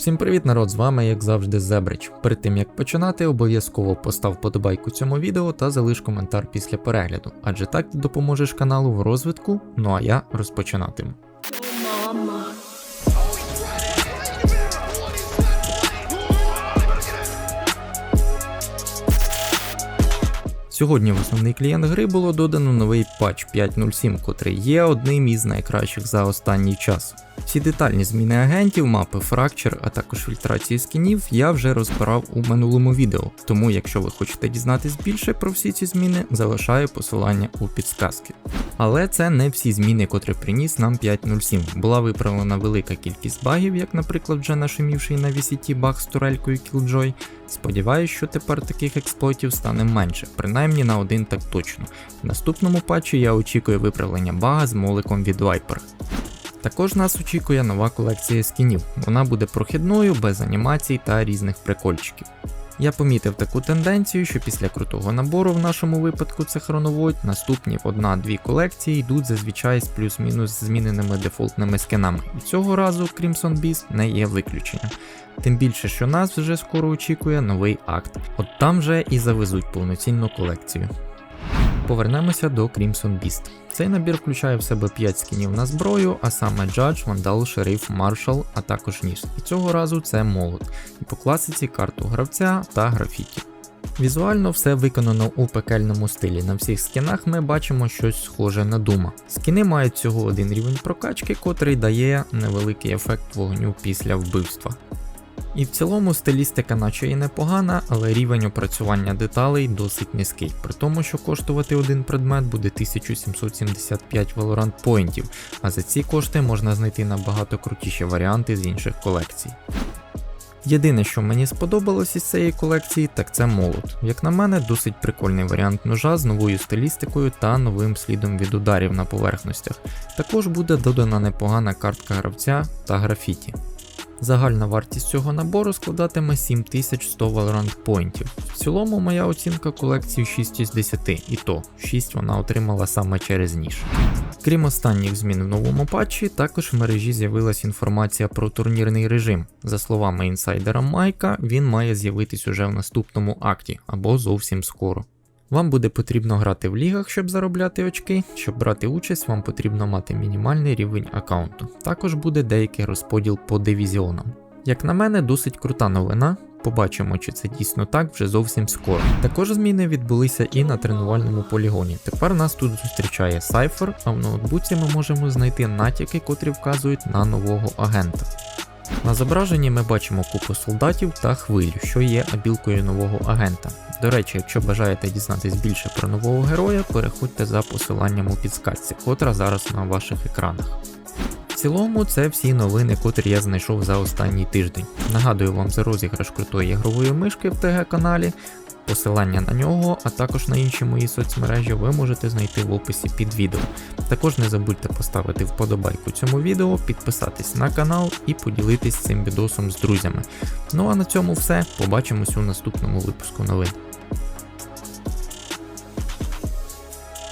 Всім привіт, народ! З вами, як завжди, Зебрич. Перед тим як починати, обов'язково постав подобайку цьому відео та залиш коментар після перегляду, адже так ти допоможеш каналу в розвитку. Ну а я розпочинатиму. Сьогодні в основний клієнт гри було додано новий патч 5.07, котрий є одним із найкращих за останній час. Всі детальні зміни агентів, мапи Fracture, а також фільтрації скінів я вже розбирав у минулому відео, тому якщо ви хочете дізнатись більше про всі ці зміни, залишаю посилання у підсказки. Але це не всі зміни, котрі приніс нам 5.07. Була виправлена велика кількість багів, як, наприклад, вже нашумівший на VCT баг з турелькою Killjoy. Сподіваюсь, що тепер таких експлойтів стане менше, принаймні на один так точно. В наступному патчі я очікую виправлення бага з моликом від Viper. Також нас очікує нова колекція скінів. Вона буде прохідною, без анімацій та різних прикольчиків. Я помітив таку тенденцію, що після крутого набору, в нашому випадку це хроновод, наступні одна-дві колекції йдуть зазвичай з плюс-мінус зміненими дефолтними скинами. І цього разу Crimson Beast не є виключенням. Тим більше, що нас вже скоро очікує новий акт. От там вже і завезуть повноцінну колекцію. Повернемося до Crimson Beast. Цей набір включає в себе 5 скінів на зброю, а саме Judge, Vandal, Шериф, Marshall, а також ніж. І цього разу це молот. І по класиці карту гравця та графіті. Візуально все виконано у пекельному стилі. На всіх скінах ми бачимо щось схоже на дума. Скіни мають всього один рівень прокачки, котрий дає невеликий ефект вогню після вбивства. І в цілому стилістика наче і непогана, але рівень опрацювання деталей досить низький, при тому, що коштувати один предмет буде 1775 Valorant поінтів, а за ці кошти можна знайти набагато крутіші варіанти з інших колекцій. Єдине, що мені сподобалось із цієї колекції, так це молот. Як на мене, досить прикольний варіант ножа з новою стилістикою та новим слідом від ударів на поверхностях. Також буде додана непогана картка гравця та графіті. Загальна вартість цього набору складатиме 7100 Valorant поінтів. В цілому моя оцінка колекції 6 із 10, і то 6 вона отримала саме через ніж. Крім останніх змін в новому патчі, також в мережі з'явилася інформація про турнірний режим. За словами інсайдера Майка, він має з'явитись уже в наступному акті або зовсім скоро. Вам буде потрібно грати в лігах, щоб заробляти очки. Щоб брати участь, вам потрібно мати мінімальний рівень аккаунту. Також буде деякий розподіл по дивізіонам. Як на мене, досить крута новина. Побачимо, чи це дійсно так вже зовсім скоро. Також зміни відбулися і на тренувальному полігоні. Тепер нас тут зустрічає Cypher, а в ноутбуці ми можемо знайти натяки, котрі вказують на нового агента. На зображенні ми бачимо купу солдатів та хвилю, що є абілкою нового агента. До речі, якщо бажаєте дізнатись більше про нового героя, переходьте за посиланням у підсказці, котра зараз на ваших екранах. В цілому, це всі новини, котрі я знайшов за останній тиждень. Нагадую вам за розіграш крутої ігрової мишки в ТГ каналі. Посилання на нього, а також на інші мої соцмережі ви можете знайти в описі під відео. Також не забудьте поставити вподобайку цьому відео, підписатись на канал і поділитись цим відосом з друзями. Ну а на цьому все. Побачимось у наступному випуску новин.